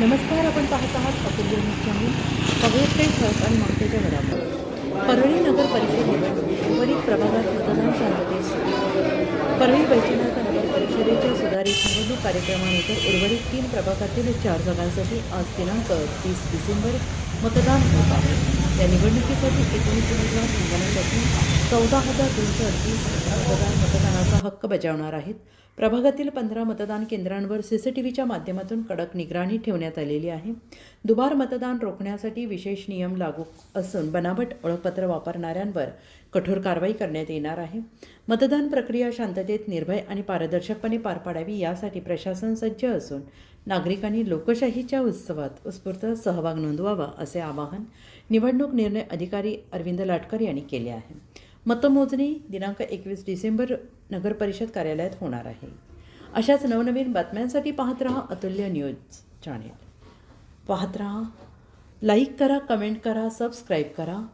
नमस्कार आपण पाहत आहात कपिल न्यूज चॅनल. पगवेटे ठळक आणि ममतेच्या घरावर परळी नगर परिषदेत उर्वरित प्रभागात मतदान शांततेत सुरू. परळी वैजनाथ नगर परिषदेच्या सुधारित निवडणूक कार्यक्रमानंतर उर्वरित तीन प्रभागातील चार जागांसाठी आज दिनांक तीस डिसेंबर मतदान होत आहे. या निवडणुकीसाठी एकोणीस उमेदवार संगणकातून चौदा हजार दोनशे अडतीस मतदार मतदानाचा हक्क बजावणार आहेत. प्रभागातील पंधरा मतदान केंद्रांवर सी सी टी व्हीच्या माध्यमातून कडक निगराणी ठेवण्यात आलेली आहे. दुबार मतदान रोखण्यासाठी विशेष नियम लागू असून बनावट ओळखपत्र वापरणाऱ्यांवर कठोर कारवाई करण्यात येणार आहे. मतदान प्रक्रिया शांततेत निर्भय आणि पारदर्शकपणे पार पाडावी यासाठी प्रशासन सज्ज असून नागरिकांनी लोकशाहीच्या उत्सवात उत्स्फूर्त सहभाग नोंदवावा असे आवाहन निवडणूक निर्णय अधिकारी अरविंद लाटकर यांनी केले आहे. मतमोजणी दिनांक एकवीस डिसेंबर नगर परिषद कार्यालयात होणार आहे. अशाच नवनवीन बातम्यांसाठी पाहत रहा अतुल्य न्यूज चॅनेल. पाहत रहा लाईक करा कमेंट करा सबस्क्राईब करा.